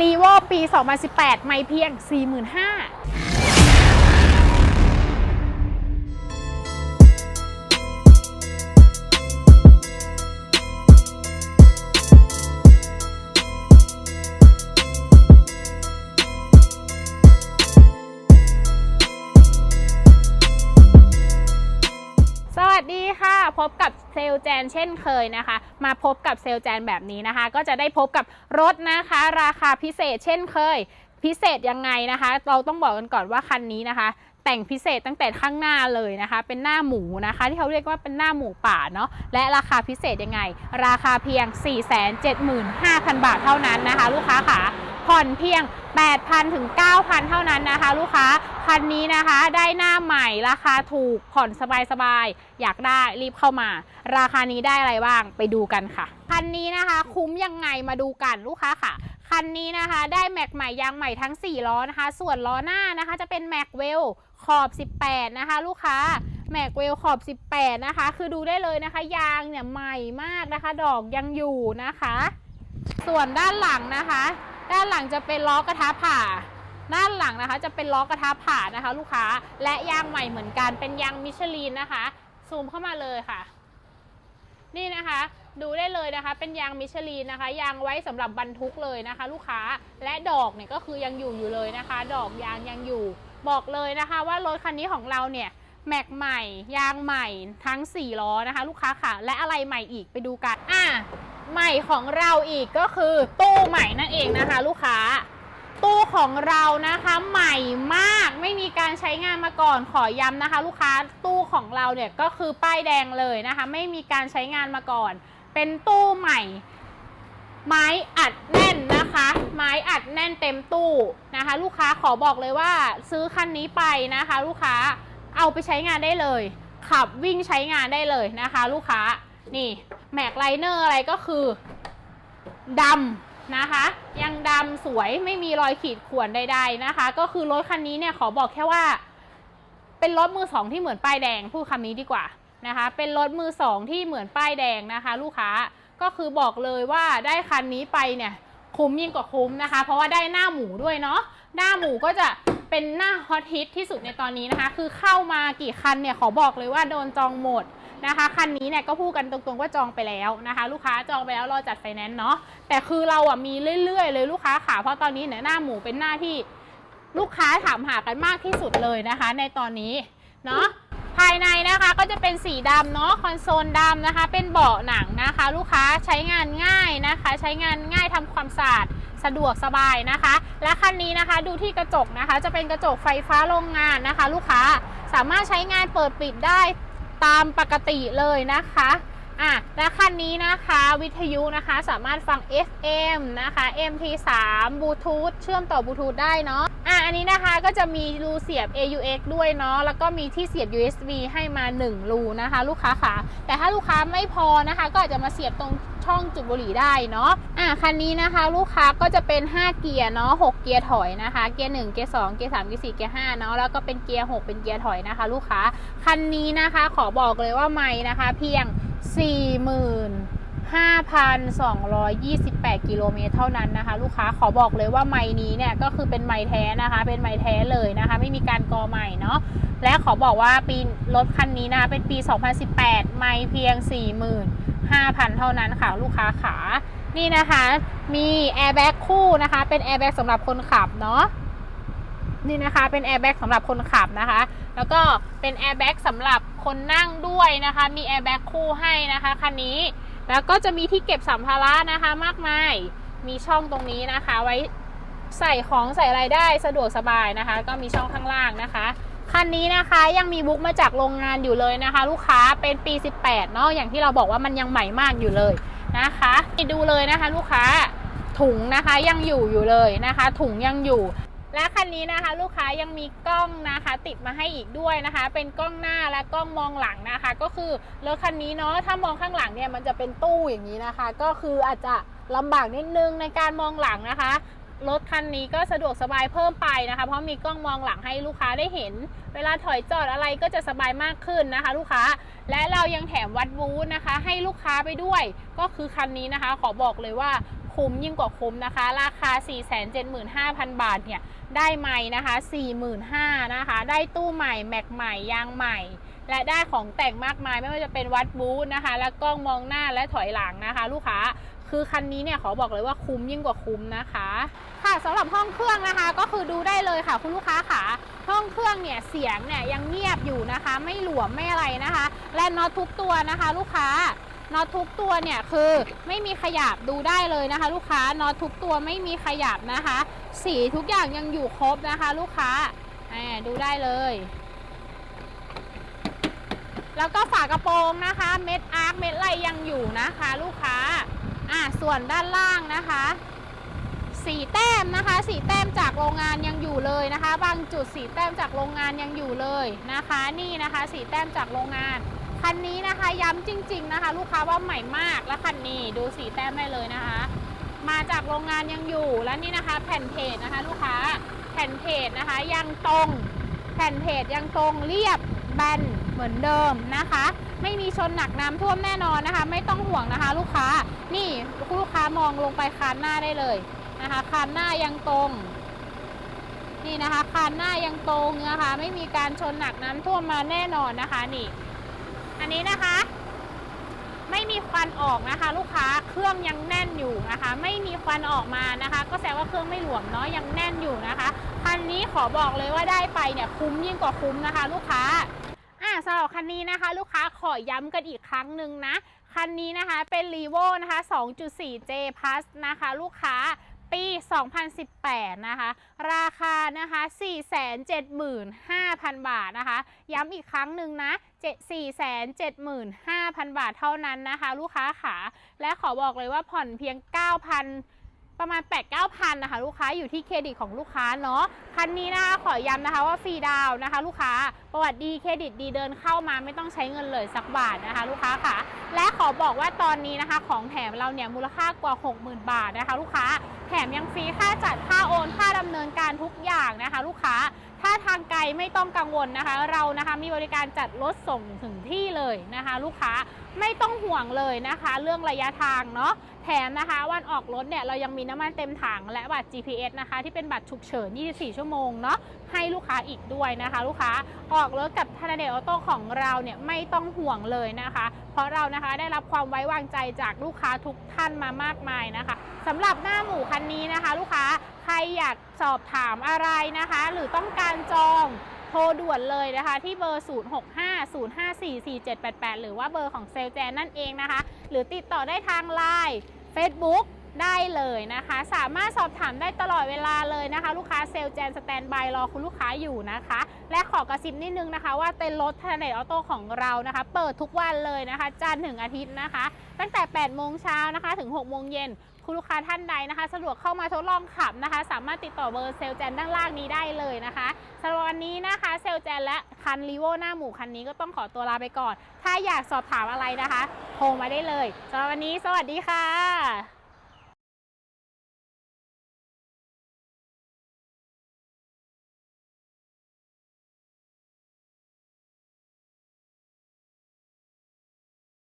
รีโวปี 2018 ไม่เพียง 45,000 พบกับเซลแจนเช่นเคยนะคะ มาพบกับเซลแจนแบบนี้นะคะ ก็จะได้พบกับรถนะคะ ราคาพิเศษเช่นเคย พิเศษยังไงนะคะ เราต้องบอกกันก่อนว่าคันนี้นะคะแต่งพิเศษตั้งแต่ข้างหน้าเลยนะคะ เป็นหน้าหมูนะคะ ที่เขาเรียกว่าเป็นหน้าหมูป่าเนาะและราคาพิเศษยังไง ราคาเพียง 475,000 บาทเท่านั้นนะคะ ลูกค้าค่ะ ผ่อนเพียง 8,000 ถึง 9,000 เท่านั้นนะคะ ลูกค้า คันนี้นะคะได้หน้าใหม่ราคาถูกผ่อนสบายๆ อยากได้รีบเข้ามา ราคานี้ได้อะไรบ้างไปดูกันค่ะ คันนี้นะคะคุ้มยังไงมาดูกันลูกค้าค่ะคันนี้นะคะได้แม็กใหม่ยางใหม่ทั้ง 4 ล้อนะคะ ส่วนล้อหน้านะคะจะเป็นแม็กเวลขอบ 18 นะคะ ลูกค้าแม็กเวลขอบ 18 นะคะ คือดูได้เลยนะคะ ยางเนี่ยใหม่มากนะคะ ดอกยังอยู่นะคะ ส่วนด้านหลังนะคะ ด้านหลังจะเป็นล้อกระทะผ่า ด้านหลังนะคะจะเป็นล้อกระทะผ่านะคะ ลูกค้า และยางใหม่เหมือนกัน เป็นยางมิชลินนะคะ ซูมเข้ามาเลยค่ะ นี่นะคะ ดูได้เลยนะคะ เป็นยางมิชลินนะคะ ยางไว้สำหรับบรรทุกเลยนะคะ ลูกค้า และดอกเนี่ยก็คือยังอยู่อยู่เลยนะคะ ดอกยางยังอยู่ บอกเลยนะคะ ว่ารถคันนี้ของเราเนี่ยแม็กใหม่ ยางใหม่ทั้ง 4 ล้อนะคะ ลูกค้าค่ะ และอะไรใหม่อีกไปดูกัน อะ ใหม่ของเราอีกก็คือตู้ใหม่นั่นเองนะคะ ลูกค้า ตู้ของเรานะคะใหม่มากไม่มีการใช้งานมาก่อนขอย้ำนะคะ ลูกค้าตู้ของเราเนี่ยก็คือป้ายแดงเลยนะคะ ไม่มีการใช้งานมาก่อน เป็นตู้ใหม่ ไม้อัดแน่นนะคะ ไม้อัดแน่นเต็มตู้นะคะ ลูกค้าขอบอกเลยว่าซื้อคันนี้ไปนะคะ ลูกค้าเอาไปใช้งานได้เลย ขับวิ่งใช้งานได้เลยนะคะ ลูกค้า นี่แม็กไลเนอร์อะไรก็คือดำนะคะ ยังดำสวยไม่มีรอยขีดข่วนใดๆนะคะ ก็คือรถคันนี้เนี่ยขอบอกแค่ว่า เป็นรถมือสองที่เหมือนป้ายแดงพูดคำนี้ดีกว่านะคะ เป็นรถมือสองที่เหมือนป้ายแดงนะคะ ลูกค้าก็คือบอกเลยว่าได้คันนี้ไปเนี่ยคุ้มยิ่งกว่าคุ้มนะคะ เพราะว่าได้หน้าหมูด้วยเนาะหน้าหมูก็จะเป็นหน้าฮอตฮิตที่สุดในตอนนี้นะคะ คือเข้ามากี่คันเนี่ยขอบอกเลยว่าโดนจองหมด นะคะคันนี้เนี่ยก็พูดกันตรงๆว่าจองไปแล้วนะคะ ลูกค้าจองไปแล้วรอจัดไฟแนนซ์เนาะแต่คือเราอะมีเรื่อยๆ เลยลูกค้าขาเพราะตอนนี้เนี่ยหน้าหมูเป็นหน้าที่ลูกค้าถามหากันมากที่สุดเลยนะคะ ในตอนนี้เนาะภายในนะคะก็จะเป็นสีดำเนาะคอนโซลดำนะคะ เป็นเบาะหนังนะคะ ลูกค้าใช้งานง่ายนะคะ ใช้งานง่ายทำความสะอาดสะดวกสบายนะคะ และคันนี้นะคะดูที่กระจกนะคะ จะเป็นกระจกไฟฟ้าโรงงานนะคะ ลูกค้าสามารถใช้งานเปิดปิดได้ ตามปกติเลยนะคะอะและคันนี้นะคะวิทยุนะคะสามารถฟัง FM นะคะ MP3 บลูทูธเชื่อมต่อบลูทูธได้เนาะ อันนี้นะคะก็จะมีรูเสียบ AUX ด้วยเนาะแล้วก็มีที่เสียบ USB ให้มา 1 รูนะคะ ลูกค้าค่ะ แต่ถ้าลูกค้าไม่พอนะคะ ก็อาจจะมาเสียบตรงช่องจุดบุหรี่ได้เนาะอะคันนี้นะคะ ลูกค้าก็จะเป็น 5 เกียร์เนาะ6เกียร์ถอยนะคะ เกียร์1เกียร์2เกียร์3เกียร์4เกียร์5เนาะแล้วก็เป็นเกียร์6เป็นเกียร์ถอยนะคะ ลูกค้าคันนี้นะคะ ขอบอกเลยว่าไม่นะคะ เพียง 5,228 กิโลเมตรเท่านั้นนะคะ ลูกค้าขอบอกเลยว่าไม้นี้เนี่ยก็คือเป็นไม้แท้นะคะ เป็นไม้แท้เลยนะคะ ไม่มีการกอใหม่เนาะและขอบอกว่าปีรถคันนี้นะคะเป็นปี 2018 ไม่เพียง 45,000 เท่านั้นค่ะ ลูกค้าขานี่นะคะมีแอร์แบ็กคู่นะคะ เป็นแอร์แบ็กสำหรับคนขับเนาะนี่นะคะเป็นแอร์แบ็กสำหรับคนขับนะคะ แล้วก็เป็นแอร์แบ็กสำหรับคนนั่งด้วยนะคะ มีแอร์แบ็กคู่ให้นะคะคันนี้ แล้วก็จะมีที่เก็บสัมภาระนะคะมากมาย มีช่องตรงนี้นะคะ ไว้ใส่ของใส่อะไรได้สะดวกสบายนะคะ ก็มีช่องข้างล่างนะคะคันนี้นะคะยังมีบุ๊กมาจากโรงงานอยู่เลยนะคะ ลูกค้าเป็นปี 18 เนาะอย่างที่เราบอกว่ามันยังใหม่มากอยู่เลยนะคะดูเลยนะคะ ลูกค้าถุงนะคะยังอยู่อยู่เลยนะคะ ถุงยังอยู่ และคันนี้นะคะลูกค้ายังมีกล้องนะคะ ติดมาให้อีกด้วยนะคะ เป็นกล้องหน้าและกล้องมองหลังนะคะ ก็คือรถคันนี้เนาะถ้ามองข้างหลังเนี่ยมันจะเป็นตู้อย่างนี้นะคะ ก็คืออาจจะลำบากนิดนึงในการมองหลังนะคะรถคันนี้ก็สะดวกสบายเพิ่มไปนะคะ เพราะมีกล้องมองหลังให้ลูกค้าได้เห็น เวลาถอยจอดอะไรก็จะสบายมากขึ้นนะคะ ลูกค้าและเรายังแถมวัดวูดนะคะ ให้ลูกค้าไปด้วย ก็คือคันนี้นะคะ ขอบอกเลยว่า คุ้มยิ่งกว่าคุ้มนะคะ ราคา 475,000 บาทเนี่ยได้ไม้นะคะ 45,000นะคะ ได้ตู้ใหม่ แม็กใหม่ ยางใหม่ และได้ของแต่งมากมายไม่ว่าจะเป็นวัดบูธนะคะ และกล้องมองหน้าและถอยหลังนะคะ ลูกค้าคือคันนี้เนี่ยขอบอกเลยว่าคุ้มยิ่งกว่าคุ้มนะคะ ค่ะสำหรับห้องเครื่องนะคะก็คือดูได้เลยค่ะ คุณลูกค้าค่ะ ห้องเครื่องเนี่ยเสียงเนี่ยยังเงียบอยู่นะคะ ไม่หลวมไม่อะไรนะคะ และน็อตทุกตัวนะคะ ลูกค้า น็อตทุกตัวเนี่ยคือไม่มีขยับดูได้เลยนะคะ ลูกค้าน็อตทุกตัวไม่มีขยับนะคะ สีทุกอย่างยังอยู่ครบนะคะ ลูกค้าแหมดูได้เลย แล้วก็ฝากระโปรงนะคะ เม็ดอาร์คเม็ดไรยังอยู่นะคะ ลูกค้าอะส่วนด้านล่างนะคะสีแต้มนะคะสีแต้มจากโรงงานยังอยู่เลยนะคะ บางจุดสีแต้มจากโรงงานยังอยู่เลยนะคะ นี่นะคะ สีแต้มจากโรงงาน คันนี้นะคะย้ำจริง ๆนะคะ ลูกค้าว่าใหม่มากและคันนี้ดูสีแต้มได้เลยนะคะ มาจากโรงงานยังอยู่แล้วนี่นะคะ แผ่นเพจนะคะ ลูกค้าแผ่นเพจนะคะ ยังตรง แผ่นเพจยังตรงเรียบแบนเหมือนเดิมนะคะ ไม่มีชนหนักน้ำท่วมแน่นอนนะคะ ไม่ต้องห่วงนะคะ ลูกค้านี่คุณลูกค้ามองลงไปคานหน้าได้เลยนะคะคานหน้ายังตรงนี่นะคะคานหน้ายังตรงนะคะ ไม่มีการชนหนักน้ำท่วมมาแน่นอนนะคะนี่ อันนี้นะคะ ไม่มีควันออกนะคะ ลูกค้าเครื่องยังแน่นอยู่นะคะ ไม่มีควันออกมานะคะ ก็แสดงว่าเครื่องไม่หลวมเนาะยังแน่นอยู่นะคะคันนี้ขอบอกเลยว่าได้ไปเนี่ยคุ้มยิ่งกว่าคุ้มนะคะ ลูกค้าอ่าสำหรับคันนี้นะคะ ลูกค้าขอย้ำกันอีกครั้งหนึ่งนะคันนี้นะคะเป็น r e v o นะคะ 2.4J Plus นะคะ ลูกค้า ปี 2018 นะคะ ราคานะคะ 475,000 บาทนะคะ ย้ำอีกครั้งหนึ่งนะ 475,000 บาทเท่านั้นนะคะ ลูกค้าขา และขอบอกเลยว่าผ่อนเพียง 9,000 ประมาณ 8 9,000นะคะลูกค้าอยู่ที่เครดิตของลูกค้าเนาะคันนี้นะคะขอย้ำนะคะว่าฟรีดาวนะคะ ลูกค้าประวัติดีเครดิตดีเดินเข้ามาไม่ต้องใช้เงินเลยสักบาทนะคะ ลูกค้าค่ะ และขอบอกว่าตอนนี้นะคะ ของแถมเราเนี่ยมูลค่ากว่า 60,000 บาทนะคะ ลูกค้าแถมยังฟรีค่าจัดค่าโอนค่าดำเนินการทุกอย่างนะคะ ลูกค้าาทางไกลไม่ต้องกังวลนะคะ เรานะคะมีบริการจัดรถส่งถึงที่เลยนะคะ ลูกค้าไม่ต้องห่วงเลยนะคะ เรื่องระยะทางเนาะแถมนะคะวันออกรถเนี่ยเรายังมีน้ำมันเต็มถังและบัตร GPS นะคะ ที่เป็นบัตรฉุกเฉิน 24 ชั่วโมงเนาะให้ลูกค้าอีกด้วยนะคะ ลูกค้าออกรถกับธนาเดลออโต้ของเราเนี่ยไม่ต้องห่วงเลยนะคะ เพราะเรานะคะได้รับความไว้วางใจจากลูกค้าทุกท่านมามากมายนะคะสำหรับหน้าหมูคันนี้นะคะ ลูกค้า ใครอยากสอบถามอะไรนะคะ หรือต้องการจองโทรด่วนเลยนะคะ ที่เบอร์ 0650544788 หรือว่าเบอร์ของเซลแจนนั่นเองนะคะ หรือติดต่อได้ทางไลน์ Facebook ได้เลยนะคะ สามารถสอบถามได้ตลอดเวลาเลยนะคะ ลูกค้าเซลแจนสแตนบายรอคุณลูกค้าอยู่นะคะ และขอกระซิบนิดนึงนะคะ ว่าเต็นท์รถทนเนตออโต้ของเรานะคะ เปิดทุกวันเลยนะคะ จันทร์ถึงอาทิตย์นะคะ ตั้งแต่ 8 โมงเช้านะคะ ถึง 6 โมงเย็นคุณลูกค้าท่านใดนะคะ สะดวกเข้ามาทดลองขับนะคะ สามารถติดต่อเบอร์เซลแจนด้านล่างนี้ได้เลยนะคะสำหรับวันนี้นะคะเซลแจนและคันรีโวหน้าหมู่คันนี้ก็ต้องขอตัวลาไปก่อน ถ้าอยากสอบถามอะไรนะคะโทรมาได้เลยสำหรับวันนี้ สวัสดีค่ะ